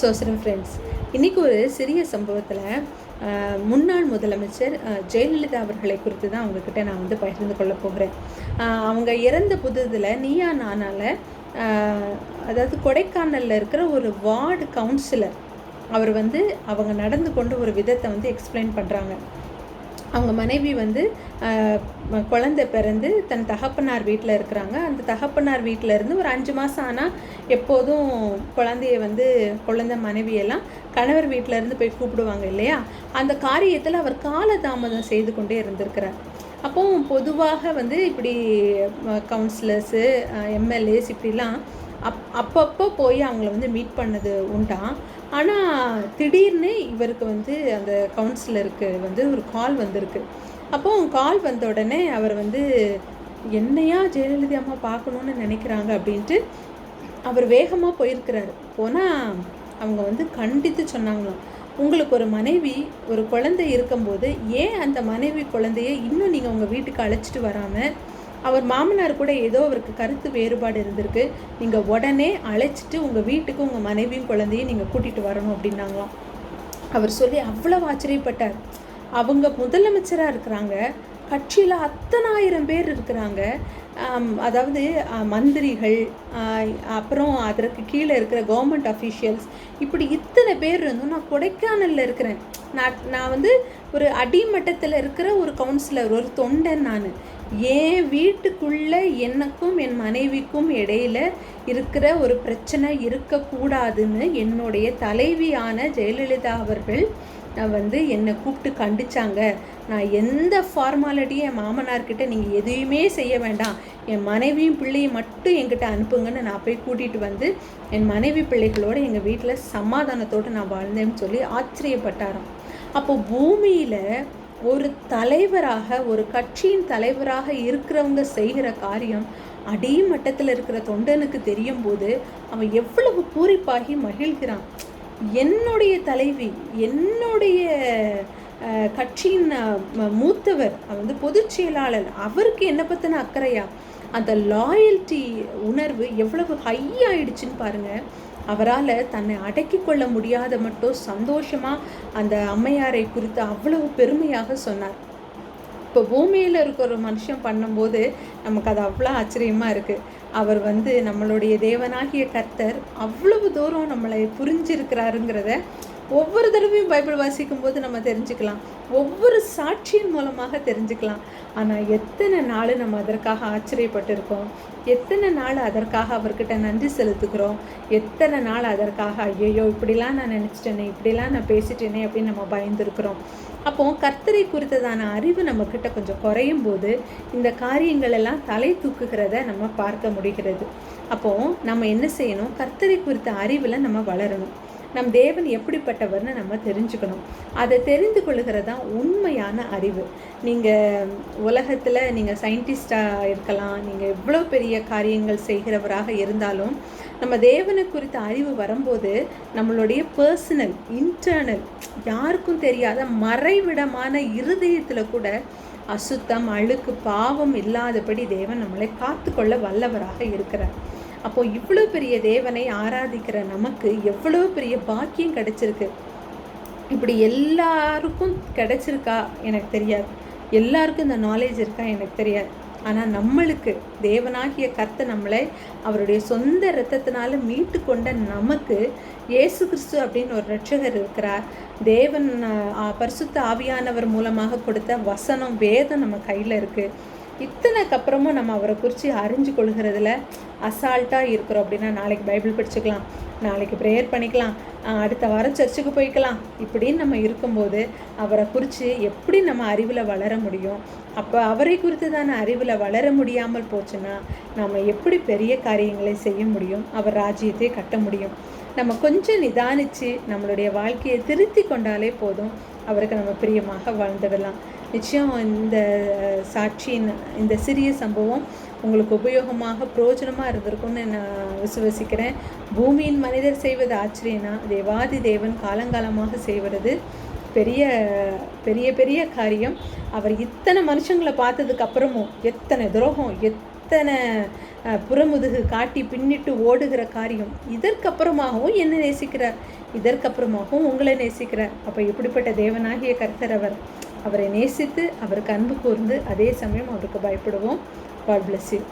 சோசரம் friends இன்றைக்கி ஒரு சிறிய சம்பவத்தில் முன்னாள் முதலமைச்சர் ஜெயலலிதா அவர்களை குறித்து தான் அவங்கக்கிட்ட நான் வந்து பகிர்ந்து கொள்ள போகிறேன். அவங்க இறந்த புதுதில் நீயா நானால அதாவது கொடைக்கானலில் இருக்கிற ஒரு வார்டு கவுன்சிலர் அவர் வந்து அவங்க நடந்து கொண்டு ஒரு விதத்தை வந்து எக்ஸ்பிளைன் பண்ணுறாங்க அவங்க மனைவி வந்து குழந்தை பிறந்து தன் தகப்பனார் வீட்டில் இருக்கிறாங்க. அந்த தகப்பனார் வீட்டில் இருந்து ஒரு அஞ்சு மாதம் ஆனால் எப்போதும் குழந்தைய வந்து குழந்தை மனைவியெல்லாம் கணவர் வீட்டில் இருந்து போய் கூப்பிடுவாங்க இல்லையா? அந்த காரியத்தில் அவர் காலதாமதம் செய்து கொண்டே இருந்திருக்கிறார். அப்போது பொதுவாக வந்து இப்படி கவுன்சிலர்ஸு எம்எல்ஏஸ் இப்படிலாம் அப் அப்பப்போ போய் அவங்கள வந்து மீட் பண்ணது உண்டாம் ஆனால் திடீர்னு இவருக்கு வந்து அந்த கவுன்சிலருக்கு வந்து ஒரு கால் வந்திருக்கு. அப்போது கால் வந்த உடனே அவர் வந்து என்னையா ஜெயலலிதா அம்மா பார்க்கணுன்னு நினைக்கிறாங்க? அப்படின்ட்டு அவர் வேகமாக போயிருக்கிறாரு. போனால் அவங்க வந்து கண்டித்து சொன்னாங்களாம். உங்களுக்கு ஒரு மனைவி ஒரு குழந்தை இருக்கும்போது ஏன் அந்த மனைவி குழந்தைய இன்னும் நீங்கள் உங்கள் வீட்டுக்கு அழைச்சிட்டு வராமல் அவர் மாமனார் கூட ஏதோ அவருக்கு கருத்து வேறுபாடு இருந்திருக்கு நீங்கள் உடனே அழைச்சிட்டு உங்கள் வீட்டுக்கு உங்கள் மனைவியும் குழந்தையும் நீங்கள் கூட்டிகிட்டு வரணும் அப்படின்னாங்களாம். அவர் சொல்லி அவ்வளவு ஆச்சரியப்பட்டார். அவங்க முதலமைச்சராக இருக்கிறாங்க. கட்சியில் அத்தனாயிரம் பேர் இருக்கிறாங்க. அதாவது மந்திரிகள் அப்புறம் அதற்கு கீழே இருக்கிற கவர்மெண்ட் அஃபீஷியல்ஸ் இப்படி இத்தனை பேர் இருந்தும் நான் கொடைக்கானலில் இருக்கிறேன். நான் நான் வந்து ஒரு அடிமட்டத்தில் இருக்கிற ஒரு கவுன்சிலர் ஒரு தொண்டன் நான். என் வீட்டுக்குள்ளே எனக்கும் என் மனைவிக்கும் இடையில இருக்கிற ஒரு பிரச்சனை இருக்கக்கூடாதுன்னு என்னுடைய தலைவியான ஜெயலலிதா அவர்கள் நான் வந்து என்னை கூப்பிட்டு கண்டிச்சாங்க. நான் எந்த ஃபார்மாலிட்டியும் என் மாமனார்கிட்ட நீங்கள் எதையுமே செய்ய வேண்டாம். என் மனைவியும் பிள்ளையும் மட்டும் என்கிட்ட அனுப்புங்கன்னு நான் போய் கூட்டிகிட்டு வந்து என் மனைவி பிள்ளைகளோட எங்கள் வீட்டில் சமாதானத்தோடு நான் வாழ்ந்தேன்னு சொல்லி ஆச்சரியப்பட்டாராம். அப்போ பூமியில் ஒரு தலைவராக ஒரு கட்சியின் தலைவராக இருக்கிறவங்க செய்கிற காரியம் அடிமட்டத்தில் இருக்கிற தொண்டனுக்கு தெரியும் போது அவன் எவ்வளவு பூரிப்பாகி மகிழ்கிறான். என்னுடைய தலைவி என்னுடைய கட்சியின் மூத்தவர் வந்து பொதுச் செயலாளர் அவருக்கு என்ன பற்றின அக்கறையா? அந்த லாயல்ட்டி உணர்வு எவ்வளவு ஹை ஆயிடுச்சுன்னு பாருங்கள் அவரால் தன்னை அடக்கி கொள்ள முடியாத மட்டும் சந்தோஷமாக அந்த அம்மையாரை குறித்து அவ்வளவு பெருமையாக சொன்னார். இப்போ பூமியில் இருக்கிற ஒரு மனுஷன் பண்ணும்போது நமக்கு அது அவ்வளோ ஆச்சரியமாக இருக்குது அவர் வந்து நம்மளுடைய தேவனாகிய கர்த்தர் அவ்வளவு தூரம் நம்மளை புரிஞ்சிருக்கிறாருங்கிறத ஒவ்வொரு தடவையும் பைபிள் வாசிக்கும் போது நம்ம தெரிஞ்சுக்கலாம். ஒவ்வொரு சாட்சியின் மூலமாக தெரிஞ்சுக்கலாம். ஆனால் எத்தனை நாள் நம்ம அதற்காக ஆச்சரியப்பட்டிருக்கோம். எத்தனை நாள் அதற்காக அவர்கிட்ட நன்றி செலுத்துகிறோம். எத்தனை நாள் அதற்காக ஐயோ இப்படிலாம் நான் நினச்சிட்டேனே இப்படிலாம் நான் பேசிட்டேனே அப்படின்னு நம்ம பயந்துருக்கிறோம். அப்போ கர்த்தரை குறித்ததான அறிவு நம்மக்கிட்ட கொஞ்சம் குறையும் போது இந்த காரியங்கள் எல்லாம் தலை தூக்குகிறத நம்ம பார்க்க முடிகிறது. அப்போ நம்ம என்ன செய்யணும்? கர்த்தரை குறித்த அறிவில் நம்ம வளரணும். நம் தேவன் எப்படிப்பட்டவர்னு நம்ம தெரிஞ்சுக்கணும். அதை தெரிந்து கொள்கிறது தான் உண்மையான அறிவு. நீங்கள் உலகத்தில் நீங்கள் சயின்டிஸ்டாக இருக்கலாம் நீங்கள் எவ்வளோ பெரிய காரியங்கள் செய்கிறவராக இருந்தாலும் நம்ம தேவனை குறித்த அறிவு வரும்போது நம்மளுடைய பர்சனல் இன்டர்னல் யாருக்கும் தெரியாத மறைவிடமான இருதயத்தில் கூட அசுத்தம் அழுக்கு பாவம் இல்லாதபடி தேவன் நம்மளை காத்துக்கொள்ள வல்லவராக இருக்கிறார். அப்போ இவ்வளோ பெரிய தேவனை ஆராதிக்கிற நமக்கு எவ்வளோ பெரிய பாக்கியம் கிடைச்சிருக்கு. இப்படி எல்லாருக்கும் கிடைச்சிருக்கா எனக்கு தெரியாது. எல்லாருக்கும் இந்த நாலேஜ் இருக்கா எனக்கு தெரியாது. ஆனால் நம்மளுக்கு தேவனாகிய கர்த்தை நம்மளை அவருடைய சொந்த இரத்தத்தினால மீட்டு கொண்ட நமக்கு இயேசு கிறிஸ்து அப்படின்னு ஒரு ரட்சகர் இருக்கிறார். தேவன் பரிசுத்த ஆவியானவர் மூலமாக கொடுத்த வசனம் வேதம் நம்ம கையில் இருக்குது இத்தனைக்கு அப்புறமும் நம்ம அவரை குறித்து அறிஞ்சு கொள்கிறதுல அசால்ட்டாக இருக்கிறோம் அப்படின்னா நாளைக்கு பைபிள் படிச்சுக்கலாம் நாளைக்கு ப்ரேயர் பண்ணிக்கலாம் அடுத்த வாரம் சர்ச்சுக்கு போய்க்கலாம். இப்படின்னு நம்ம இருக்கும்போது அவரை குறித்து எப்படி நம்ம அறிவில் வளர முடியும்? அப்போ அவரை குறித்து தானே அறிவில் வளர முடியாமல் போச்சுன்னா நம்ம எப்படி பெரிய காரியங்களை செய்ய முடியும்? அவர் ராஜ்யத்தை கட்ட முடியும். நம்ம கொஞ்சம் நிதானித்து நம்மளுடைய வாழ்க்கையை திருத்தி கொண்டாலே போதும் அவருக்கு நம்ம பிரியமாக வாழ்ந்துடலாம். நிச்சயம் இந்த சாட்சியின் இந்த சிறிய சம்பவம் உங்களுக்கு உபயோகமாக பிரயோஜனமாக இருந்திருக்கும்னு நான் விசுவசிக்கிறேன். பூமியின் மனிதர் செய்வது ஆச்சரியனா? தேவாதி தேவன் காலங்காலமாக செய்வது பெரிய பெரிய பெரிய காரியம். அவர் இத்தனை மனுஷங்களை பார்த்ததுக்கு அப்புறமும் எத்தனை துரோகம் எத்தனை புறமுதுகு காட்டி பின்னிட்டு ஓடுகிற காரியம். இதற்கப்புறமாகவும் என்ன நேசிக்கிறார். இதற்கப்புறமாகவும் உங்களை நேசிக்கிறார். அப்போ இப்படிப்பட்ட தேவனாகிய கர்த்தர் அவர் அவரை நேசித்து அவருக்கு அன்பு கூர்ந்து அதே சமயம் அவருக்கு பயப்படுவோம். God bless you